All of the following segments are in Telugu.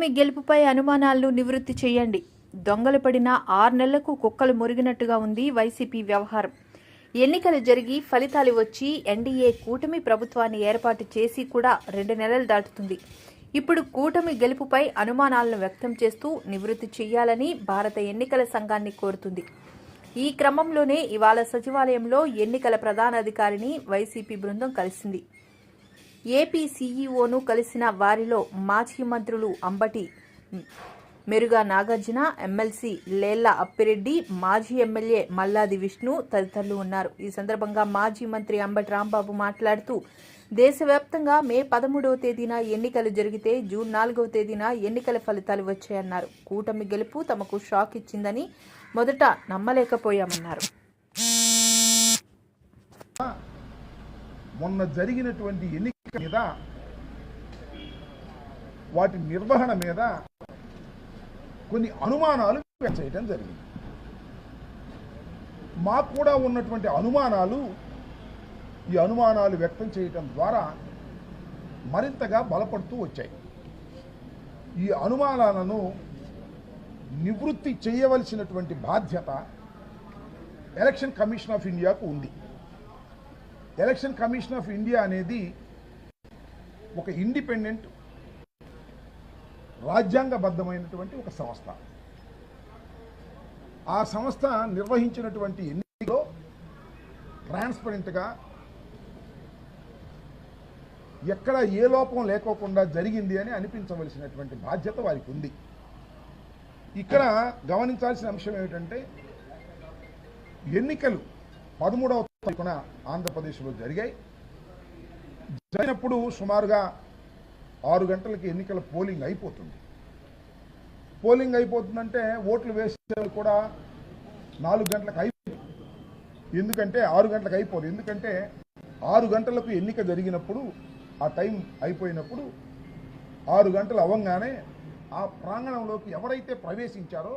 కూటమి గెలుపుపై అనుమానాలను నివృత్తి చేయండి. దొంగలు పడిన ఆరు నెలలకు కుక్కలు మురిగినట్టుగా ఉంది వైసీపీ వ్యవహారం. ఎన్నికలు జరిగి ఫలితాలు వచ్చి ఎన్డీఏ కూటమి ప్రభుత్వాన్ని ఏర్పాటు చేసి కూడా రెండు నెలలు దాటుతుంది. ఇప్పుడు కూటమి గెలుపుపై అనుమానాలను వ్యక్తం చేస్తూ నివృత్తి చేయాలని భారత ఎన్నికల సంఘాన్ని కోరుతుంది. ఈ క్రమంలోనే ఇవాళ సచివాలయంలో ఎన్నికల ప్రధానాధికారిని వైసీపీ బృందం కలిసింది. ఏపీ సీఈఓను కలిసిన వారిలో మాజీ మంత్రులు అంబటి మెరుగా నాగార్జున ఎమ్మెల్సీ లేళ్ళ అప్పిరెడ్డి మాజీ ఎమ్మెల్యే మల్లాది విష్ణు తదితరులు ఉన్నారు. ఈ సందర్భంగా మాజీ మంత్రి అంబటి రాంబాబు మాట్లాడుతూ దేశవ్యాప్తంగా మే పదమూడవ తేదీన ఎన్నికలు జరిగితే జూన్ నాలుగవ తేదీన ఎన్నికల ఫలితాలు వచ్చాయన్నారు. కూటమి గెలుపు తమకు షాక్ ఇచ్చిందని మొదట నమ్మలేకపోయామన్నారు. మొన్న జరిగినటువంటి ఎన్నిక మీద వాటి నిర్వహణ మీద కొన్ని అనుమానాలు చేయటం చేయడం జరిగింది. మాకు కూడా ఉన్నటువంటి అనుమానాలు ఈ అనుమానాలు వ్యక్తం చేయటం ద్వారా మరింతగా బలపడుతూ వచ్చాయి. ఈ అనుమానాలను నివృత్తి చేయవలసినటువంటి బాధ్యత ఎలక్షన్ కమిషన్ ఆఫ్ ఇండియాకు ఉంది. ఎలక్షన్ కమిషన్ ఆఫ్ ఇండియా అనేది ఒక ఇండిపెండెంట్ రాజ్యాంగబద్ధమైనటువంటి ఒక సంస్థ. ఆ సంస్థ నిర్వహించినటువంటి ఎన్నికలో ట్రాన్స్పరెంట్గా ఎక్కడ ఏ లోపం లేకోకుండా జరిగింది అని అనిపించవలసినటువంటి బాధ్యత వారికి ఉంది ఇక్కడ గమనించాల్సిన అంశం ఏమిటంటే ఎన్నికలు పదమూడవ తారీఖున ఆంధ్రప్రదేశ్లో జరిగాయి. జరిగినప్పుడు సుమారుగా ఆరు గంటలకి ఎన్నికల పోలింగ్ అయిపోతుంది. పోలింగ్ అయిపోతుందంటే ఓట్లు వేసే కూడా నాలుగు గంటలకు అయిపోయింది ఎందుకంటే ఆరు గంటలకు అయిపోదు ఎందుకంటే ఆరు గంటలకు ఎన్నిక జరిగినప్పుడు ఆ టైం అయిపోయినప్పుడు ఆరు గంటలు అవ్వగానే ఆ ప్రాంగణంలోకి ఎవరైతే ప్రవేశించారో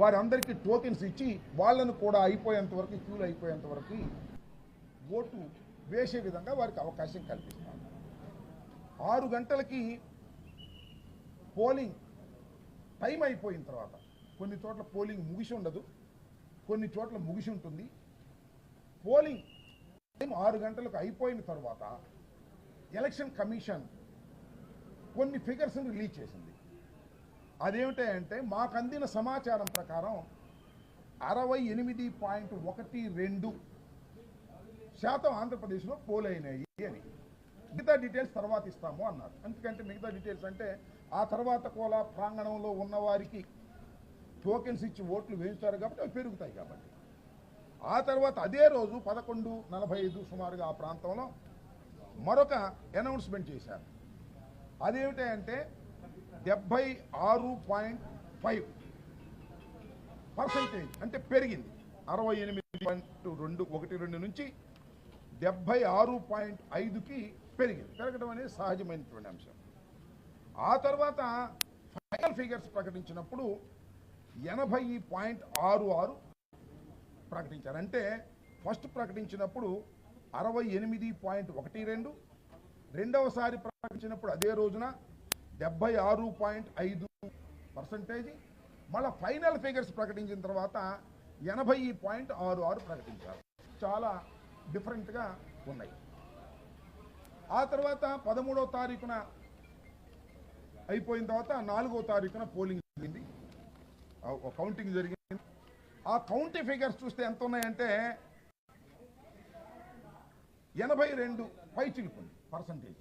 వారందరికీ టోకెన్స్ ఇచ్చి వాళ్ళను కూడా అయిపోయేంత వరకు క్యూలు అయిపోయేంత వరకు ఓటు వేసే విధంగా వారికి అవకాశం కల్పిస్తారు ఆరు గంటలకి పోలింగ్ టైం అయిపోయిన తర్వాత కొన్ని చోట్ల పోలింగ్ ముగిసి ఉండదు కొన్ని చోట్ల ముగిసి ఉంటుంది. పోలింగ్ టైం ఆరు గంటలకు అయిపోయిన తర్వాత ఎలక్షన్ కమిషన్ కొన్ని ఫిగర్స్ని రిలీజ్ చేసింది. అదేమిటంటే మాకు అందిన సమాచారం ప్రకారం అరవై ఎనిమిది పాయింట్ ఒకటి రెండు శాతం ఆంధ్రప్రదేశ్లో పోల్ అయినాయి అని. మిగతా డీటెయిల్స్ తర్వాత ఇస్తాము అన్నారు. ఎందుకంటే మిగతా డీటెయిల్స్ అంటే ఆ తర్వాత కూడా ప్రాంగణంలో ఉన్న వారికి టోకెన్స్ ఇచ్చి ఓట్లు వేయించారు కాబట్టి అవి పెరుగుతాయి కాబట్టి. ఆ తర్వాత అదే రోజు పదకొండు నలభై ఐదు సుమారుగా ఆ ప్రాంతంలో మరొక అనౌన్స్మెంట్ చేశారు. అదేమిటంటే డెబ్బై ఆరు పాయింట్ ఫైవ్ పర్సంటేజ్ అంటే పెరిగింది. అరవై ఎనిమిది పాయింట్ రెండు ఒకటి రెండు నుంచి డెబ్బై ఆరు పాయింట్ ఐదుకి పెరిగింది. పెరగడం అనేది సహజమైనటువంటి అంశం. ఆ తర్వాత ఫైనల్ ఫిగర్స్ ప్రకటించినప్పుడు ఎనభై పాయింట్ ఆరు ఆరు ప్రకటించారు. అంటే ఫస్ట్ ప్రకటించినప్పుడు అరవై ఎనిమిది పాయింట్ ఒకటి రెండు రెండవసారి ప్రకటించినప్పుడు అదే రోజున డెబ్బై ఆరు పాయింట్ ఐదు పర్సంటేజ్. మళ్ళీ ఫైనల్ ఫిగర్స్ ప్రకటించిన తర్వాత ఎనభై పాయింట్ ఆరు ఆరు ప్రకటించారు. చాలా డిఫరెంట్గా ఉన్నాయి. ఆ తర్వాత పదమూడవ తారీఖున అయిపోయిన తర్వాత నాలుగో తారీఖున పోలింగ్ జరిగింది. కౌంటింగ్ జరిగింది. ఆ కౌంటింగ్ ఫిగర్స్ చూస్తే ఎంత ఉన్నాయంటే ఎనభై రెండు పైచిలుకుంది పర్సంటేజ్.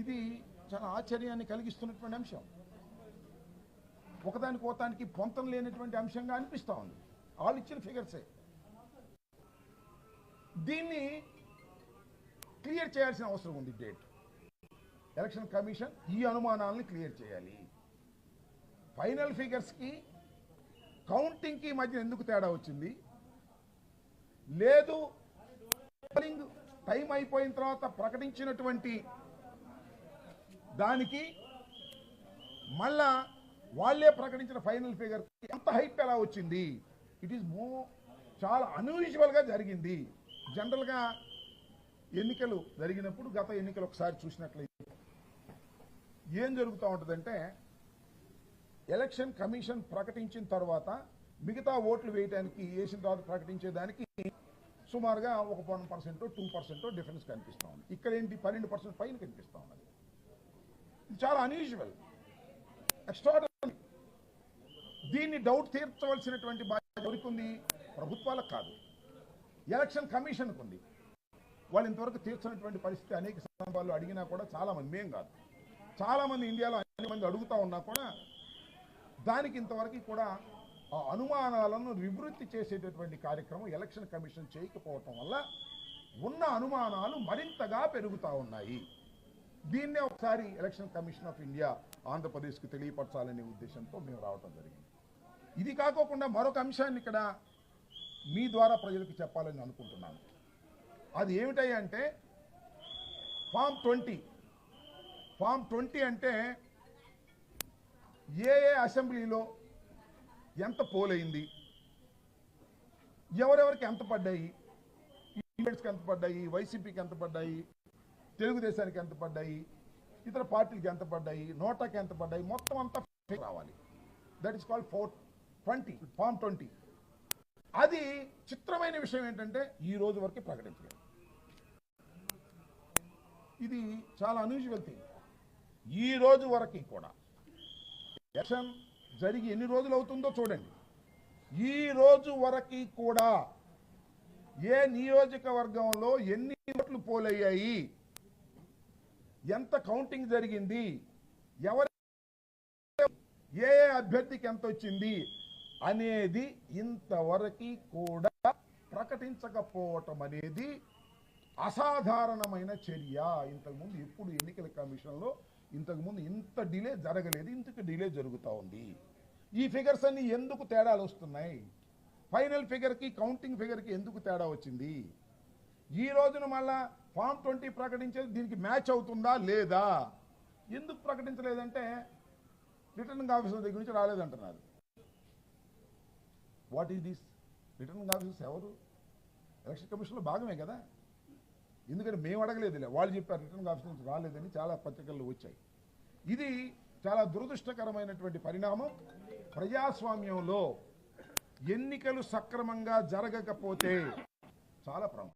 ఇది చాలా ఆశ్చర్యాన్ని కలిగిస్తున్నటువంటి అంశం. ఒకదానికి ఒకదానికి పొంతం లేనటువంటి అంశంగా అనిపిస్తూ ఉంది. వాళ్ళు ఇచ్చిన ఫిగర్సే. దీన్ని క్లియర్ చేయాల్సిన అవసరం ఉంది డేట్. ఎలక్షన్ కమిషన్ ఈ అనుమానాలను క్లియర్ చేయాలి. ఫైనల్ ఫిగర్స్కి కౌంటింగ్కి మధ్య ఎందుకు తేడా వచ్చింది? లేదు పోలింగ్ టైం అయిపోయిన తర్వాత ప్రకటించినటువంటి దానికి మళ్ళా వాళ్ళే ప్రకటించిన ఫైనల్ ఫిగర్ ఎంత హైప్ ఎలా వచ్చింది? ఇట్ ఈస్ మో చాలా అన్యూజువల్గా జరిగింది. జనరల్గా ఎన్నికలు జరిగినప్పుడు గత ఎన్నికలు ఒకసారి చూసినట్లయితే ఏం జరుగుతూ ఉంటుందంటే ఎలక్షన్ కమిషన్ ప్రకటించిన తర్వాత మిగతా ఓట్లు వేయడానికి వేసిన తర్వాత ప్రకటించేదానికి సుమారుగా ఒక one percent two percent difference కనిపిస్తూ ఉంది. ఇక్కడ ఏంటి? పన్నెండు పర్సెంట్ పైన కనిపిస్తూ ఉన్నది. ఇది చాలా అన్యూజువల్ ఎక్స్ట్రాడనరీ దీన్ని డౌట్ తీర్చవలసినటువంటి బాధ్యత ఎవరికి ఉంది ప్రభుత్వాలకు కాదు. ఎలక్షన్ కమిషన్కు ఉంది వాళ్ళు ఇంతవరకు తీర్చినటువంటి పరిస్థితి అనేక సందర్భాల్లో అడిగినా కూడా చాలా మంది మేం కాదు. చాలామంది ఇండియాలో అనేక మంది అడుగుతా ఉన్నా కూడా దానికి ఇంతవరకు కూడా ఆ అనుమానాలను నివృత్తి చేసేటటువంటి కార్యక్రమం ఎలక్షన్ కమిషన్ చేయకపోవటం వల్ల ఉన్న అనుమానాలు మరింతగా పెరుగుతూ ఉన్నాయి. దీన్నే ఒకసారి ఎలక్షన్ కమిషన్ ఆఫ్ ఇండియా ఆంధ్రప్రదేశ్కి తెలియపరచాలనే ఉద్దేశంతో మేము రావటం జరిగింది. ఇది కాకోకుండా మరొక అంశాన్ని ఇక్కడ మీ ద్వారా ప్రజలకు చెప్పాలని అనుకుంటున్నాను. అది ఏమిటాయి అంటే ఫామ్ ట్వంటీ. ఫామ్ ట్వంటీ అంటే ఏ ఏ అసెంబ్లీలో ఎంత పోలైంది ఎవరెవరికి ఎంత పడ్డాయి ఈవెంట్స్కి ఎంత పడ్డాయి వైసీపీకి ఎంత పడ్డాయి తెలుగుదేశానికి ఎంత పడ్డాయి ఇతర పార్టీలకి ఎంత పడ్డాయి నోటాకి ఎంత పడ్డాయి మొత్తం అంతా రావాలి. That is called four twenty form twenty. అది చిత్రమైన విషయం ఏంటంటే ఈ రోజు వరకు ప్రకటించలేదు. ఇది చాలా అన్యూజువల్ థింగ్ ఈ రోజు వరకు కూడా. ఎలక్షన్ జరిగి ఎన్ని రోజులు అవుతుందో చూడండి. ఈ రోజు వరకు కూడా ఏ నియోజకవర్గంలో ఎన్ని ఓట్లు పోలయ్యాయి ఎంత కౌంటింగ్ జరిగింది ఎవరి ఏ ఏ అభ్యర్థికి ఎంత వచ్చింది అనేది ఇంతవరకు కూడా ప్రకటించకపోవటం అనేది అసాధారణమైన చర్య. ఇంతకుముందు ఎప్పుడు ఎన్నికల కమిషన్లో ఇంతకుముందు ఇంత డిలే జరగలేదు ఇంతకు డిలే జరుగుతూ ఉంది. ఈ ఫిగర్స్ అన్ని ఎందుకు తేడాలు వస్తున్నాయి? ఫైనల్ ఫిగర్కి కౌంటింగ్ ఫిగర్కి ఎందుకు తేడా వచ్చింది? ఈ రోజున మళ్ళా ఫామ్ ట్వంటీ ప్రకటించేది దీనికి మ్యాచ్ అవుతుందా లేదా? ఎందుకు ప్రకటించలేదంటే రిటర్నింగ్ ఆఫీసర్ దగ్గర నుంచి రాలేదంటున్నారు. What is this returning officers ఎవరు? ఎలక్షన్ కమిషన్లో భాగమే కదా? ఎందుకంటే మేము అడగలేదులే. వాళ్ళు చెప్పారు రిటర్నింగ్ ఆఫీసర్ నుంచి రాలేదని చాలా పత్రికల్లో వచ్చాయి. ఇది చాలా దురదృష్టకరమైనటువంటి పరిణామం. ప్రజాస్వామ్యంలో ఎన్నికలు సక్రమంగా జరగకపోతే చాలా ప్రమాదం.